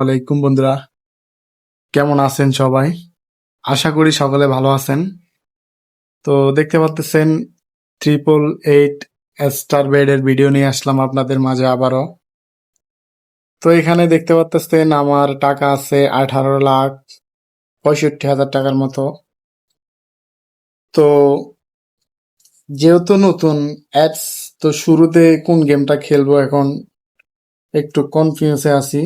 ওয়ালাইকুম বন্ধুরা। কেমন আছেন সবাই? আশা করি সকলে ভালো আছেন। তো দেখতে পাচ্ছেন ট্রিপল এইট স্টার বেডের ভিডিও নিয়ে আসলাম আপনাদের মাঝে আবারও। তো এখানে দেখতে পাচ্ছেন আমার টাকা আছে আঠারো লাখ পঁয়ষট্টি হাজার টাকার মতো। তো যেহেতু নতুন অ্যাপস তো শুরুতে কোন গেমটা খেলব এখন একটু কনফিউজে আছি।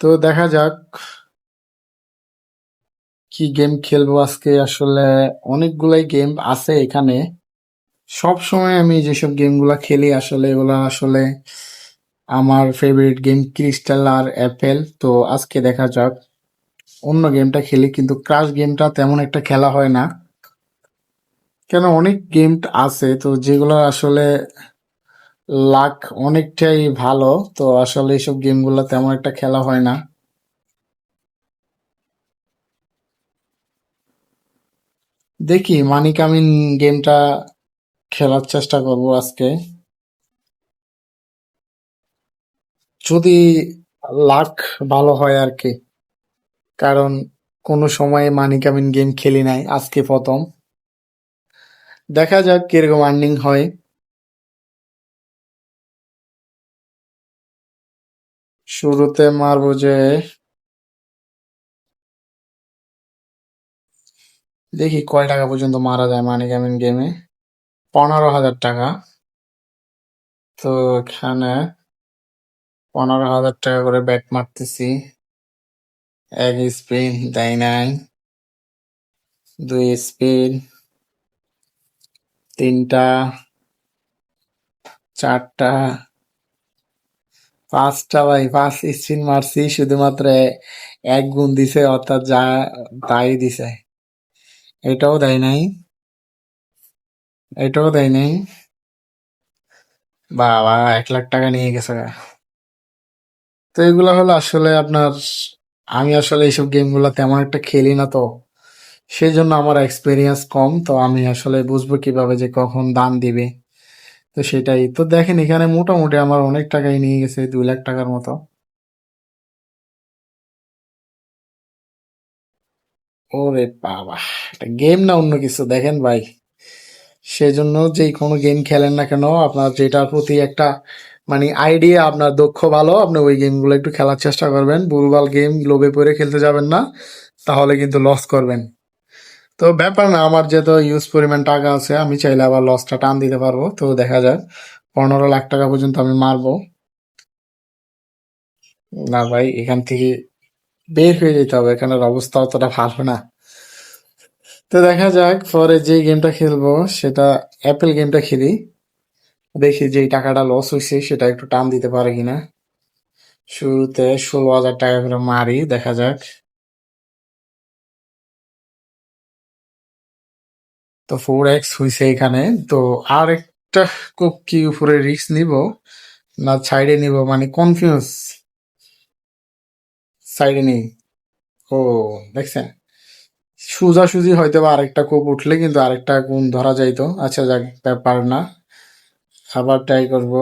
তো দেখা যাক কি গেম খেলব আজকে। আসলে অনেকগুলাই গেম আছে এখানে। সব সময় আমি যেসব গেমগুলা খেলি, আসলে এগুলা আসলে আমার ফেভারিট গেম ক্রিস্টাল আর অ্যাপেল তো আজকে দেখা যাক। অন্য গেমটা খেলি, কিন্তু ক্রাশ গেমটা তেমন একটা খেলা হয় না। কেন, অনেক গেম আছে, তো যেগুলো আসলে লাক অনেকটাই ভালো, তো আসলে এইসব গেমগুলো তেমন একটা খেলা হয় না। দেখি মানি কামিন গেমটা খেলার চেষ্টা করব আজকে। যদি লাক ভালো হয় আর কি, কারণ কোনো সময় মানি কামিন গেম খেলি নাই, আজকে প্রথম। দেখা যাক কীরকম আর্নিং হয়। শুরুতে মারবো যে দেখি কয় টাকা পর্যন্ত মারা যায় মানি কামিন গেমে? পনেরো হাজার টাকা। তো এখানে পনেরো হাজার টাকা করে ব্যাট মারতেছি। এক স্পিন, দেয় নাই। দুই স্পিন, তিনটা, চারটা পাঁচটা ভাই, পাঁচ স্পিন মারছি, শুধুমাত্র এক গুণ দিছে, অর্থাৎ যা তাই দিছে। এটাও দেয় নাই। এটাও দেয় নাই। বাবা, এক লাখ টাকা নিয়ে গেছে। তো এগুলো হলো আসলে আপনার, আমি আসলে এইসব গেমগুলো তেমন একটা খেলি না তো। সেই জন্য আমার এক্সপিরিয়েন্স কম, তো আমি আসলে বুঝব কীভাবে যে কখন দান দিবে। তো সেটাই। তো দেখেন, এখানে মোটামুটি আমার অনেক টাকাই নিয়ে গেছে, দুই লাখ টাকার মতো। ওরে বাবা, এটা গেম না অন্য কিছু? দেখেন ভাই, সেজন্য যে কোনো গেম খেলেন না কেন, আপনার যেটার প্রতি একটা মানে আইডিয়া আপনার দক্ষ ভালো, আপনি ওই গেমগুলো একটু খেলার চেষ্টা করবেন। ভুলভাল গেম লোভে পড়ে খেলতে যাবেন না, তাহলে কিন্তু লস করবেন। তো ব্যাপার না, আমার যেহেতু ইউজ পরিমাণ টাকা আছে, আমি চাইলে আবার লসটা টান দিতে পারব। তো দেখা যাক, পনেরো লাখ টাকা পর্যন্ত আমি মারবো। না ভাই, এখান থেকে বের হয়ে যেতে হবে এখানের অবস্থা অতটা ভালো না। তো দেখা যাক, পরে যে গেমটা খেলব, সেটা অ্যাপেল গেমটা খেলি। দেখি যে টাকাটা লস হয়েছে সেটা একটু টান দিতে পারে কিনা। শুরুতে ষোলো হাজার টাকা করে মারি, দেখা যাক। তো ফোর এক্স হয়েছে এখানে। তো আর একটা খুব কি উপরে রিস্ক নিব, না সাইডে নিব? মানে কনফিউজ সাইডে নেই। ও, দেখছেন? সোজাসুজি হয়তো বা আরেকটা কোপ উঠলে কিন্তু আরেকটা গুণ ধরা যাইতো। আচ্ছা যাক, ব্যাপার না। আবার ট্রাই করব।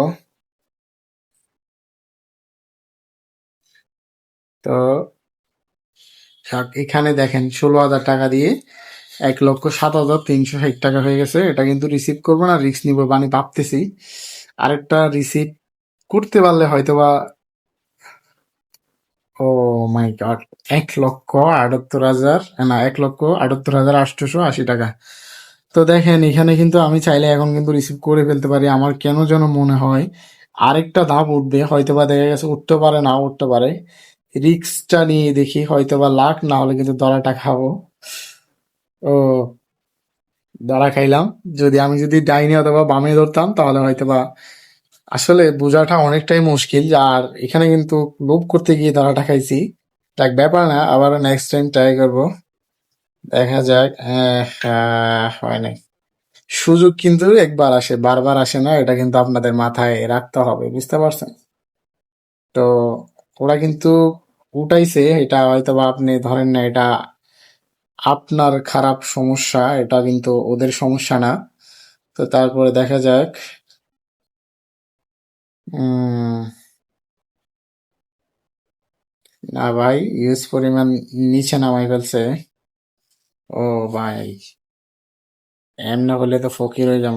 তো এখানে দেখেন, ষোলো হাজার টাকা দিয়ে এক লক্ষ সাত হাজার তিনশো ষাট টাকা হয়ে গেছে। এটা কিন্তু রিসিভ করব না রিস্ক নিবো মানে ভাবতেছি। আরেকটা রিসিভ করতে পারলে হয়তো বা ও মাই গড এক লক্ষ আটাত্তর হাজার, না, এক লক্ষ আটাত্তর হাজার আটশোশো আশি টাকা। তো দেখেন, এখানে কিন্তু আমি চাইলে এখন কিন্তু রিসিভ করে ফেলতে পারি। আমার কেন যেন মনে হয় আরেকটা ধাপ উঠবে হয়তো বা দেখা গেছে উঠতে পারে না উঠতে পারে। রিক্সটা নিয়ে দেখি হয়তো বা লাখ না হলে কিন্তু দরাটা খাব। ও দাঁড়া খাইলাম। যদি আমি যদি ডাইনে অথবা বামে ধরতাম তাহলে হয়তো বা আসলে বোঝাটা অনেকটাই মুশকিল। আর এখানে কিন্তু লোভ করতে গিয়ে দাঁড়াটা খাইছি। যাক ব্যাপার না আবার নেক্সট টাইম ট্রাই করব। দেখা যাক আহ, আহ, হয় নাই। সুযোগ কিন্তু একবার আসে বারবার আসে না এটা কিন্তু আপনাদের মাথায় রাখতে হবে বুঝতে পারছেন? তো ওরা কিন্তু উঠাইছে এটা হয়তো বা আপনি ধরেন না এটা আপনার খারাপ সমস্যা, এটা কিন্তু ওদের সমস্যা না। তো তারপরে দেখা যাক। না ভাই, ইউজ পরিমাণ নিচে নামাই ফেলছে। ও ভাই এমন হলে তো ফকির হয়ে যাব।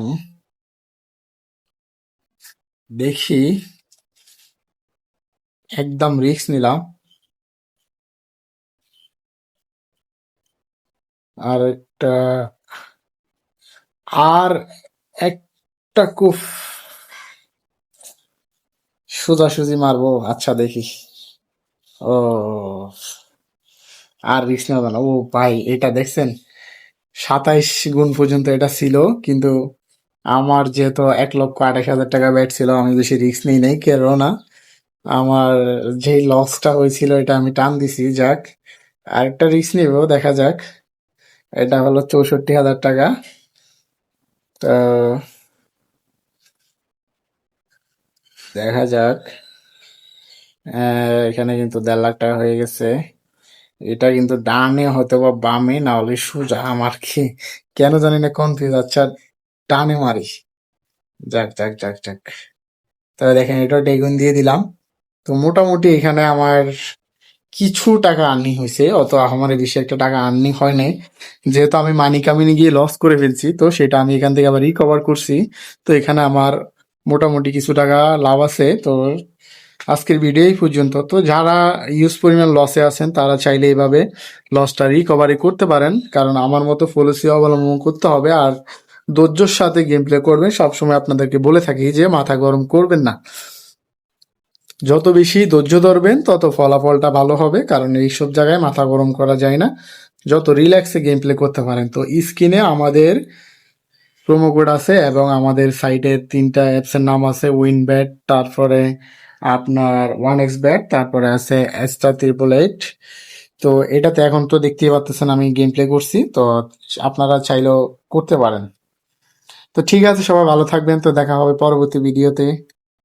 দেখি, একদম রিস্ক নিলাম। আর একটা আর একটা কুফ। সোজাসুজি মারবো। আচ্ছা দেখি। ও, আর রিস্ক নেওয়া না। ও ভাই, এটা দেখছেন? সাতাইশ গুণ পর্যন্ত এটা ছিল, কিন্তু আমার যেহেতু এক লক্ষ আঠাশ হাজার টাকা ব্যাট ছিল, আমি বেশি রিস্ক নিই, নাই কেননা আমার যে লসটা হয়েছিল, এটা আমি টান দিছি, যাক। আরেকটা রিস্ক নিব, দেখা যাক। এটা হলো চৌষট্টি হাজার টাকা। তো দেখা যাক। এখানে কিন্তু দেড় লাখ টাকা হয়ে গেছে। এটা কিন্তু ডানে হয়তো বা বামে, না হলে সোজা আমার কি। কেন জানি না কনফিউজ আচ্ছা টানে মারি। যাক যাক যাক যাক। তবে দেখেন এটা ডেগুন দিয়ে দিলাম। তো মোটামুটি এখানে আমার কিছু টাকা আর্নিং হয়েছে অত আমার বেশি একটা টাকা আর্নিং হয় নাই। যেহেতু আমি মানি কামিনি গিয়ে লস করে ফেলছি, তো সেটা আমি এখান থেকে আবার রিকভার করছি। তো এখানে আমার মোটামুটি কিছু টাকা লাভ আছে, তো আজকের ভিডিও এই পর্যন্ত। তো যারা ইউজ পরিমাণ লসে আছেন, তারা চাইলে এইভাবে লসটা রিকভারি করতে পারেন, কারণ আমার মতো পলিসি অবলম্বন করতে হবে। আর ধৈর্যর সাথে গেম প্লে করবেন, সবসময় আপনাদেরকে বলে থাকি যে মাথা গরম করবেন না। যত বেশি ধৈর্য ধরবেন, তত ফলাফলটা ভালো হবে, কারণ এইসব জায়গায় মাথা গরম করা যায় না। যত রিল্যাক্সে গেম প্লে করতে পারেন, তো স্ক্রিনে আমাদের প্রোমো কোড আছে এবং আমাদের সাইটের তিনটা অ্যাপসের নাম আছে উইন ব্যাট তারপরে আপনার ওয়ান এক্স ব্যাট তারপরে আছে এক্সট্রা ত্রিপল এইট তো এটাতে এখন তো দেখতেই পাচ্ছেন আমি গেম প্লে করছি, তো আপনারা চাইলেও করতে পারেন। তো ঠিক আছে, সবাই ভালো থাকবেন, তো দেখা হবে পরবর্তী ভিডিওতে